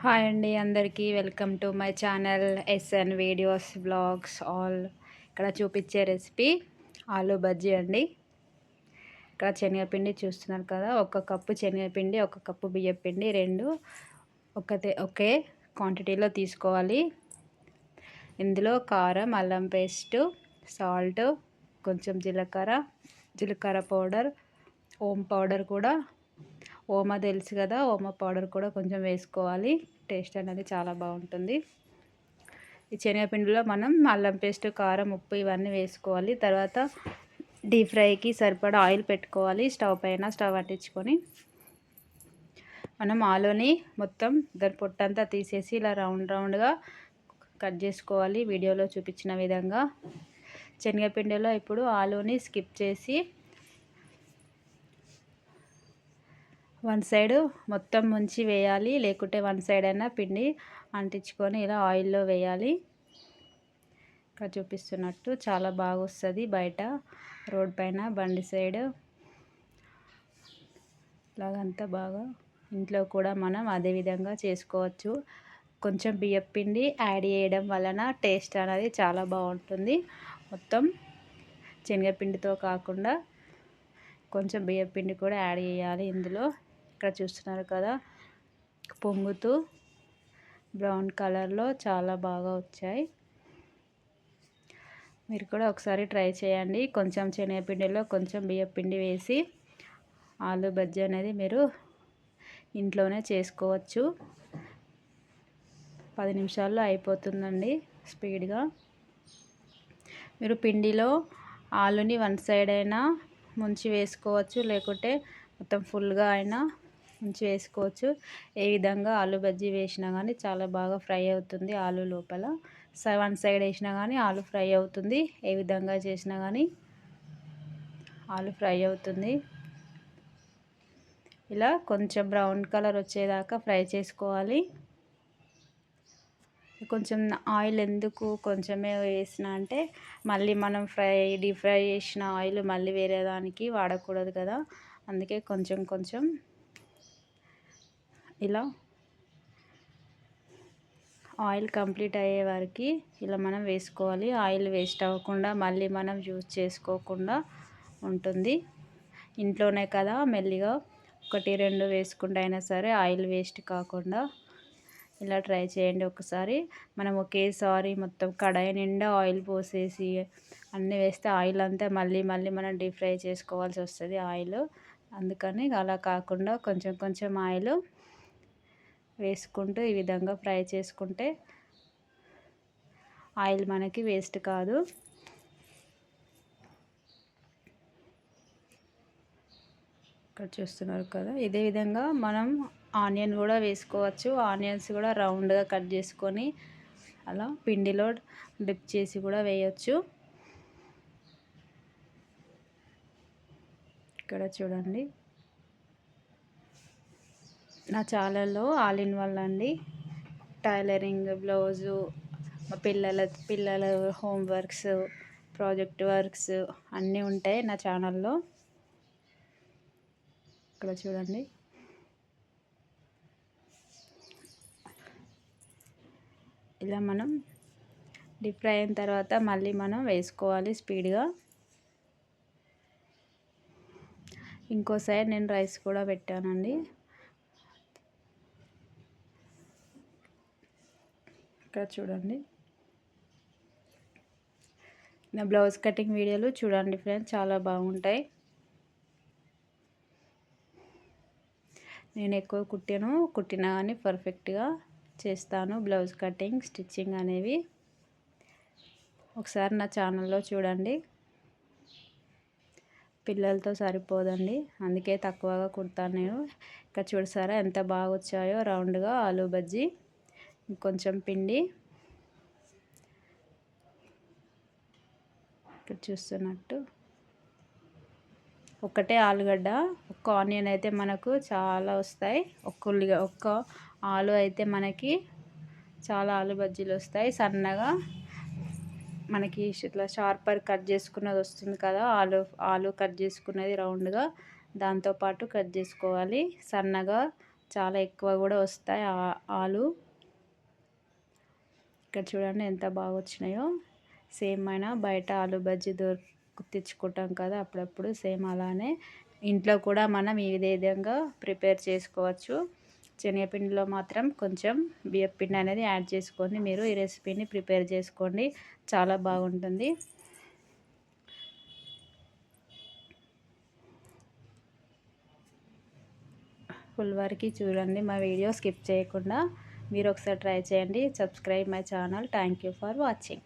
Hi అండి అందరికీ. Welcome to my channel S N videos blogs all. ఇక్కడ చూపించే రెసిపీ ఆలూ బజ్జీ అండి. ఇక్కడ శనగపిండి చూస్తున్నారు కదా ఒక కప్పు శనగపిండి ఒక కప్పు బియ్యపిండి రెండు ఒకతే ఒకే క్వాంటిటీలో తీసుకోవాలి. ఇందులో కారం అల్లం పేస్టు సాల్ట్ కొంచెం జీలకర్ర జీలకర్ర పౌడర్ ఓం పౌడర్ కూడా ఓమా తెలుసు కదా ఓమా పౌడర్ కూడా కొంచెం వేసుకోవాలి. టేస్ట్ అనేది చాలా బాగుంటుంది. ఈ శనగపిండిలో మనం అల్లం పేస్ట్ కారం ఉప్పు ఇవన్నీ వేసుకోవాలి. తర్వాత డీప్ ఫ్రైకి సరిపడా ఆయిల్ పెట్టుకోవాలి. స్టవ్ పైన స్టవ్ అంటించుకొని మనం ఆలోని మొత్తం దాని పొట్టంతా తీసేసి ఇలా రౌండ్ రౌండ్గా కట్ చేసుకోవాలి. వీడియోలో చూపించిన విధంగా. శనగపిండిలో ఇప్పుడు ఆలోని స్కిప్ చేసి వన్ సైడ్ మొత్తం ముంచి వేయాలి లేకుంటే వన్ సైడ్ అయినా పిండి అంటించుకొని ఇలా ఆయిల్లో వేయాలి. ఇక్కడ చూపిస్తున్నట్టు చాలా బాగా వస్తుంది బయట రోడ్ పైన బండి సైడ్. ఇలాగంతా బాగా ఇంట్లో కూడా మనం అదే విధంగా చేసుకోవచ్చు. కొంచెం బియ్యం పిండి యాడ్ చేయడం వలన టేస్ట్ అనేది చాలా బాగుంటుంది. మొత్తం శనగపిండితో కాకుండా కొంచెం బియ్యం పిండి కూడా యాడ్ చేయాలి ఇందులో. ఇక్కడ చూస్తున్నారు కదా పొంగుతూ బ్రౌన్ కలర్లో చాలా బాగా వచ్చాయి. మీరు కూడా ఒకసారి ట్రై చేయండి. కొంచెం శనగపిండిలో కొంచెం బియ్యపిండి వేసి ఆలు బజ్జీ అనేది మీరు ఇంట్లోనే చేసుకోవచ్చు. పది నిమిషాల్లో అయిపోతుందండి స్పీడ్గా. మీరు పిండిలో ఆలుని వన్ సైడ్ అయినా ముంచి వేసుకోవచ్చు లేకుంటే మొత్తం ఫుల్గా అయినా ఉంచి వేసుకోవచ్చు ఏ విధంగా ఆలు బజ్జీ వేసినా కానీ చాలా బాగా ఫ్రై అవుతుంది ఆలు లోపల. వన్ సైడ్ వేసినా కానీ ఆలు ఫ్రై అవుతుంది. ఏ విధంగా చేసినా కానీ ఆలు ఫ్రై అవుతుంది. ఇలా కొంచెం బ్రౌన్ కలర్ వచ్చేదాకా ఫ్రై చేసుకోవాలి. కొంచెం ఆయిల్ ఎందుకు కొంచెమే వేసిన అంటే మళ్ళీ మనం ఫ్రై డీప్ ఫ్రై చేసిన ఆయిల్ మళ్ళీ వేరే దానికి వాడకూడదు కదా. అందుకే కొంచెం కొంచెం ఇలా ఆయిల్ కంప్లీట్ అయ్యే వరకు ఇలా మనం వేసుకోవాలి. ఆయిల్ వేస్ట్ అవ్వకుండా మళ్ళీ మనం యూజ్ చేసుకోకుండా ఉంటుంది. ఇంట్లోనే కదా మెల్లిగా ఒకటి రెండు వేసుకుంటే అయినా సరే ఆయిల్ వేస్ట్ కాకుండా ఇలా ట్రై చేయండి ఒకసారి. మనం ఒకేసారి మొత్తం కడాయి నిండా ఆయిల్ పోసేసి అన్నీ వేస్తే ఆయిల్ అంతా మళ్ళీ మళ్ళీ మనం డీప్ ఫ్రై చేసుకోవాల్సి వస్తుంది ఆయిల్. అందుకని అలా కాకుండా కొంచెం కొంచెం ఆయిల్ వేసుకుంటూ ఈ విధంగా ఫ్రై చేసుకుంటే ఆయిల్ మనకి వేస్ట్ కాదు. ఇక్కడ చూస్తున్నారు కదా ఇదే విధంగా మనం ఆనియన్ కూడా వేసుకోవచ్చు. ఆనియన్స్ కూడా రౌండ్గా కట్ చేసుకొని అలా పిండిలో డిప్ చేసి కూడా వేయచ్చు. ఇక్కడ చూడండి. నా ఛానల్లో ఆల్ ఇన్ వన్ అండి. టైలరింగ్ బ్లౌజు మా పిల్లల పిల్లల హోంవర్క్స్ ప్రాజెక్ట్ వర్క్స్ అన్నీ ఉంటాయి నా ఛానల్లో ఇక్కడ చూడండి. ఇలా మనం డీప్ ఫ్రై అయిన తర్వాత మళ్ళీ మనం వేసుకోవాలి స్పీడ్గా. ఇంకో సైడ్ నేను రైస్ కూడా పెట్టానండి. ఇక్కడ చూడండి. నా బ్లౌజ్ కటింగ్ వీడియోలు చూడండి ఫ్రెండ్స్ చాలా బాగుంటాయి. నేను ఎక్కువ కుట్టాను కుట్టినా కానీ పర్ఫెక్ట్గా చేస్తాను బ్లౌజ్ కటింగ్ స్టిచ్చింగ్ అనేవి. ఒకసారి నా ఛానల్లో చూడండి. పిల్లలతో సరిపోదండి అందుకే తక్కువగా కుడతాను నేను. ఇక్కడ చూడసారా ఎంత బాగా వచ్చాయో రౌండ్గా ఆలూ బజ్జీ. కొంచెం పిండి. ఇక్కడ చూస్తున్నట్టు. ఒకటే ఆలుగడ్డ ఒక్క ఆనియన్ అయితే మనకు చాలా వస్తాయి. ఒక్క ఉల్లిగా ఒక్క ఆలు అయితే మనకి చాలా ఆలు బజ్జీలు వస్తాయి. సన్నగా మనకి ఇట్లా షార్పర్ కట్ చేసుకున్నది వస్తుంది కదా ఆలు ఆలు కట్ చేసుకున్నది రౌండ్గా దాంతోపాటు కట్ చేసుకోవాలి. సన్నగా చాలా ఎక్కువ కూడా వస్తాయి ఆలు. ఇక్కడ చూడండి ఎంత బాగా వచ్చినాయో. సేమ్ అయినా బయట ఆలు బజ్జీ దొరికి తెచ్చుకుంటాం కదా అప్పుడప్పుడు సేమ్ అలానే. ఇంట్లో కూడా మనం ఈ విధంగా ప్రిపేర్ చేసుకోవచ్చు. శనగపిండిలో మాత్రం కొంచెం బియ్యపిండి అనేది యాడ్ చేసుకొని మీరు ఈ రెసిపీని ప్రిపేర్ చేసుకోండి. చాలా బాగుంటుంది. ఫుల్ వరకు చూడండి. మా వీడియో స్కిప్ చేయకుండా మీరు ఒకసారి ట్రై చేయండి. Subscribe my channel. Thank you for watching.